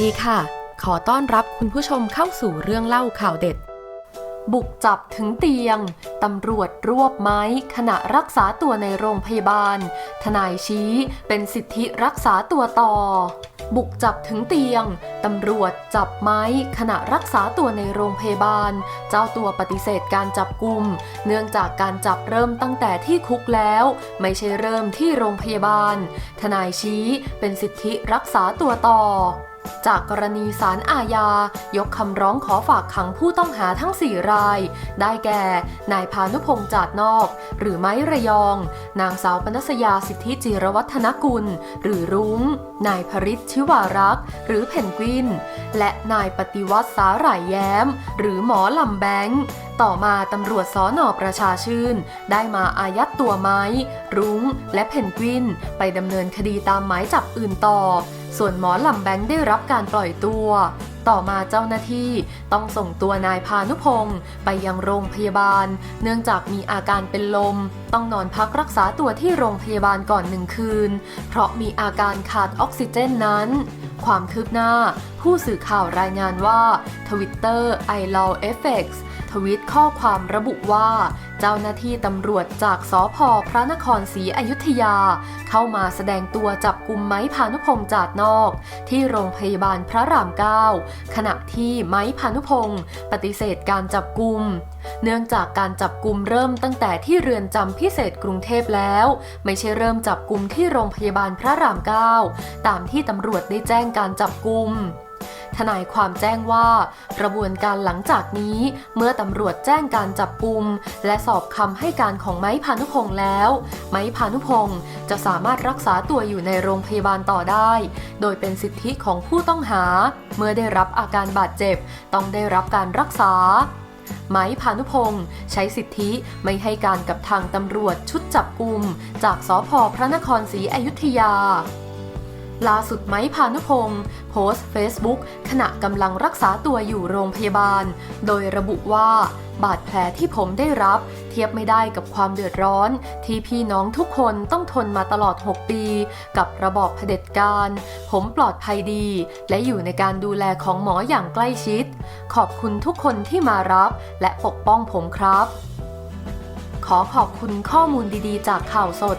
ดีค่ะ ขอต้อนรับคุณผู้ชมเข้าสู่เรื่องเล่าข่าวเด็ด บุกจับถึงเตียง ตำรวจรวบไม้ ขณะรักษาตัวในโรงพยาบาล ทนายชี้เป็นสิทธิรักษาตัวต่อ บุกจับถึงเตียง ตำรวจจับไม้ ขณะรักษาตัวในโรงพยาบาล เจ้าตัวปฏิเสธการจับกลุ่ม เนื่องจากการจับเริ่มตั้งแต่ที่คุกแล้ว ไม่ใช่เริ่มที่โรงพยาบาล ทนายชี้เป็นสิทธิรักษาตัวต่อ จากกรณีสารอาญายกคำร้องขอฝากขังผู้ต้องหาทั้ง 4 ราย ได้แก่ นายพานุพงษ์จาดนอก หรือไม้ระยอง นางสาวปนัสยาสิทธิจิรวัฒนกุล หรือรุง้ง นายพริชชิวารักษ์ หรือเพนกวิน และนายปฏิวัติสาหร่ายแย้ม หรือหมอลำแบงค์ต่อมาตำรวจสอนอประชาชื่น ได้มาอายัดตัวไม้ รุง้ง และเพนกวิน ไปดำเนินคดีตามหมายจับอื่นต่อ ส่วนหมอลำแบงค์ได้รับการปล่อยตัว ต่อมาเจ้าหน้าที่ต้องส่งตัวนายพานุพงศ์ไปยังโรงพยาบาล เนื่องจากมีอาการเป็นลม ต้องนอนพักรักษาตัวที่โรงพยาบาลก่อนหนึ่งคืน เพราะมีอาการขาดออกซิเจนนั้น ความคืบหน้า ผู้สื่อข่าวรายงานว่า Twitter i l o w FX ทวิตข้อความระบุว่า เจ้าหน้าที่ตำรวจจากสพพระนครศรีอยุธยา เข้ามาแสดงตัวจับกลุ่มไม้พานุพงษ์จาดนอก ที่โรงพยาบาลพระรามเก้าขณะที่ไม้พานุพงศ์ปฏิเสธการจับกลุ่มเนื่องจากการจับกลุ่มเริ่มตั้งแต่ที่เรือนจำพิเศษกรุงเทพแล้ว ไม่ใช่เริ่มจับกลุ่มที่โรงพยาบาลพระรามเก้าตามที่ตำรวจได้แจ้งการจับกลุ่ม ทนายความแจ้งว่ากระบวนการหลังจากนี้เมื่อตำรวจแจ้งการจับกลุ่มและสอบคำให้การของไม้พานุพงศ์แล้ว ไม้พานุพงศ์จะสามารถรักษาตัวอยู่ในโรงพยาบาลต่อได้ โดยเป็นสิทธิของผู้ต้องหา เมื่อได้รับอาการบาดเจ็บ ต้องได้รับการรักษาไม้พานุพงศ์ใช้สิทธิไม่ให้การกับทางตำรวจชุดจับกลุ่ม จากสพพระนครศรีอยุธยา ล่าสุดไม้พานุพงศ์โพสต์ Facebook ขณะกำลังรักษาตัวอยู่โรงพยาบาล โดยระบุว่า บาดแผลที่ผมได้รับ เทียบไม่ได้กับความเดือดร้อน ที่พี่น้องทุกคนต้องทนมาตลอด 6 ปี กับระบอบเผด็จการ ผมปลอดภัยดี และอยู่ในการดูแลของหมออย่างใกล้ชิด ขอบคุณทุกคนที่มารับ และปกป้องผมครับ ขอขอบคุณข้อมูลดีๆ จากข่าวสด